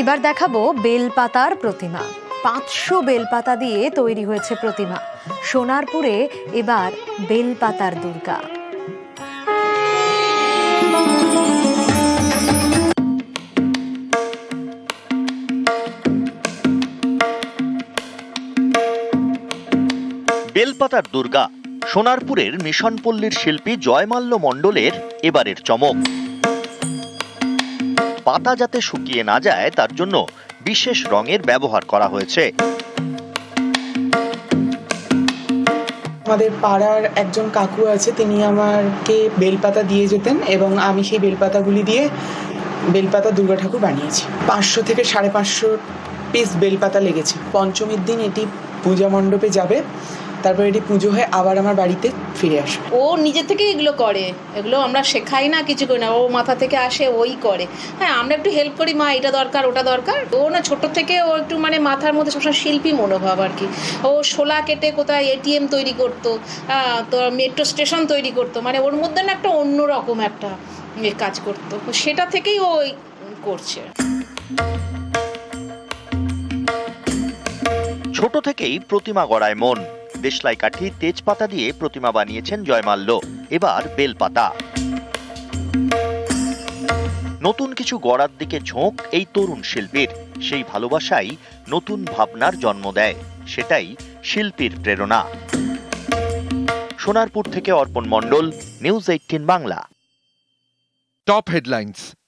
এবার দেখাবো বেলপাতার প্রতিমা। পাঁচশো বেলপাতা দিয়ে তৈরি হয়েছে প্রতিমা। সোনারপুরে এবার বেলপাতার দুর্গা। বেলপাতার দুর্গা, সোনারপুরের মিশনপল্লীর শিল্পী জয়মাল্য মণ্ডলের এবারের চমক। পাতা যাতে শুকিয়ে না যায়, তার জন্য বিশেষ রঙের ব্যবহার করা হয়েছে। আমাদের পাড়ার একজন কাকু আছে, তিনি আমাকে বেলপাতা দিয়ে যেতেন এবং আমি সেই বেলপাতাগুলি দিয়ে বেলপাতা দুর্গা ঠাকুর বানিয়েছি। পাঁচশো থেকে সাড়ে পাঁচশো পিস বেলপাতা লেগেছে। পঞ্চমীর দিন এটি পূজা মণ্ডপে যাবে। তারপর এটি পুজো হয়ে আবার আমার বাড়িতে ফিরে আসে ও নিজে থেকে এগুলো করে। এগুলো আমরা শেখাই না কিছু করি না। ও মাথা থেকে আসে ওই করে। হ্যাঁ আমরা একটু হেল্প করি মা এটা দরকার ওটা দরকার। ও না ছোট থেকে ও একটু মানে মাথার মধ্যে সবসময় শিল্পী মনোভাব আর কি। ও শোলা কেটে কোথায় এটিএম তৈরি করতো তো মেট্রো স্টেশন তৈরি করতো। মানে ওর মধ্যে না একটা অন্যরকম একটা কাজ করতো। তো সেটা থেকেই ও ওই করছে। ছোট থেকেই প্রতিমা গড়ায় মন। দেশলাই কাঠি, তেজপাতা দিয়ে প্রতিমা বানিয়েছেন জয়মাল্য। এবার বেলপাতা। নতুন কিছু গড়ার দিকে ঝোঁক এই তরুণ শিল্পীর। সেই ভালোবাসাই নতুন ভাবনার জন্ম দেয়। সেটাই শিল্পীর প্রেরণা। সোনারপুর থেকে Arpan Mondal, news eighteen Bangla. Top headlines.